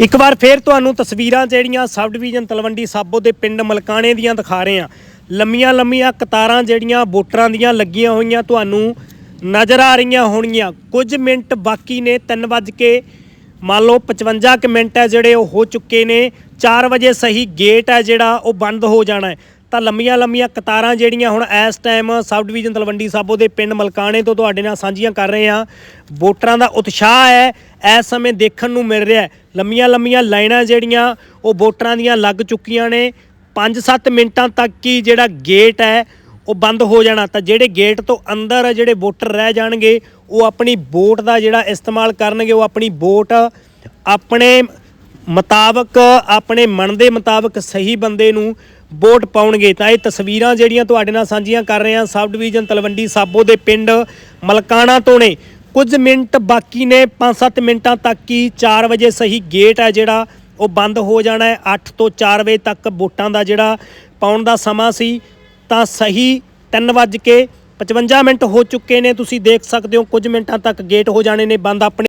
ਇੱਕ ਵਾਰ ਫੇਰ ਤੁਹਾਨੂੰ ਤਸਵੀਰਾਂ ਜਿਹੜੀਆਂ ਸਬ ਡਿਵੀਜ਼ਨ ਤਲਵੰਡੀ ਸਾਬੋ ਦੇ ਪਿੰਡ ਮਲਕਾਣੇ ਦੀਆਂ ਦਿਖਾ ਰਹੇ ਹਾਂ। ਲੰਮੀਆਂ ਲੰਮੀਆਂ ਕਤਾਰਾਂ ਜਿਹੜੀਆਂ ਵੋਟਰਾਂ ਦੀਆਂ ਲੱਗੀਆਂ ਹੋਈਆਂ ਤੁਹਾਨੂੰ ਨਜ਼ਰ ਆ ਰਹੀਆਂ ਹੋਣਗੀਆਂ। ਕੁਝ ਮਿੰਟ ਬਾਕੀ ਨੇ 3 ਵੱਜ ਕੇ, ਮੰਨ ਲਓ 55 ਕੁ ਮਿੰਟ ਹੈ ਜਿਹੜੇ ਉਹ ਹੋ ਚੁੱਕੇ ਨੇ। 4 ਵਜੇ ਸਹੀ ਗੇਟ ਹੈ ਜਿਹੜਾ, ਉਹ ਬੰਦ ਹੋ ਜਾਣਾ ਹੈ। ਤਾਂ ਲੰਮੀਆਂ ਲੰਮੀਆਂ ਕਤਾਰਾਂ ਜਿਹੜੀਆਂ ਹੁਣ ਇਸ time sub division Talwandi Sabo ਦੇ ਪਿੰਡ ਮਲਕਾਣੇ ਤੋਂ ਤੁਹਾਡੇ ਨਾਲ ਸਾਂਝੀਆਂ ਕਰ ਰਹੇ ਹਾਂ। ਵੋਟਰਾਂ ਦਾ ਉਤਸ਼ਾਹ ਹੈ, ਇਸ ਸਮੇਂ ਦੇਖਣ ਨੂੰ ਮਿਲ ਰਿਹਾ ਹੈ। ਲੰਮੀਆਂ ਲੰਮੀਆਂ ਲਾਈਨਾਂ ਜਿਹੜੀਆਂ, ਉਹ ਵੋਟਰਾਂ ਦੀਆਂ ਲੱਗ ਚੁੱਕੀਆਂ ਨੇ। 5-7 ਮਿੰਟਾਂ ਤੱਕ ਹੀ ਜਿਹੜਾ ਗੇਟ ਹੈ, ਉਹ ਬੰਦ ਹੋ ਜਾਣਾ। ਤਾਂ ਜਿਹੜੇ ਗੇਟ ਤੋਂ ਅੰਦਰ ਜਿਹੜੇ ਵੋਟਰ ਰਹਿ ਜਾਣਗੇ, ਉਹ ਆਪਣੀ ਵੋਟ ਦਾ ਜਿਹੜਾ ਇਸਤੇਮਾਲ ਕਰਨਗੇ, ਉਹ ਆਪਣੀ ਵੋਟ ਆਪਣੇ ਮੁਤਾਬਕ, ਆਪਣੇ ਮਨ ਦੇ ਮੁਤਾਬਕ ਸਹੀ ਬੰਦੇ ਨੂੰ ਵੋਟ ਪਾਉਣਗੇ ਤਾਂ ਇਹ ਤਸਵੀਰਾਂ ਜਿਹੜੀਆਂ ਤੁਹਾਡੇ ਨਾਲ ਸਾਂਝੀਆਂ ਕਰ ਰਹੇ ਹਾਂ। ਸਬ ਡਿਵੀਜ਼ਨ ਤਲਵੰਡੀ ਸਾਬੋ ਦੇ ਪਿੰਡ ਮਲਕਾਣਾ ਤੋਂ ਨੇ। ਕੁਝ ਮਿੰਟ ਬਾਕੀ ਨੇ 5-7 ਮਿੰਟਾਂ ਤੱਕ ਹੀ 4 ਵਜੇ ਸਹੀ ਗੇਟ ਹੈ ਜਿਹੜਾ, ਉਹ ਬੰਦ ਹੋ ਜਾਣਾ ਹੈ। 8 ਤੋਂ 4 ਵਜੇ ਤੱਕ ਵੋਟਾਂ ਦਾ ਜਿਹੜਾ ਪਾਉਣ ਦਾ ਸਮਾਂ ਸੀ, ਤਾਂ ਸਹੀ 3 ਵੱਜ ਕੇ 55 ਮਿੰਟ ਹੋ ਚੁੱਕੇ ਨੇ। ਤੁਸੀਂ ਦੇਖ ਸਕਦੇ ਹੋ ਕੁਝ ਮਿੰਟਾਂ ਤੱਕ ਗੇਟ ਹੋ ਜਾਣੇ ਨੇ, ਬੰਦ ਆਪਣੇ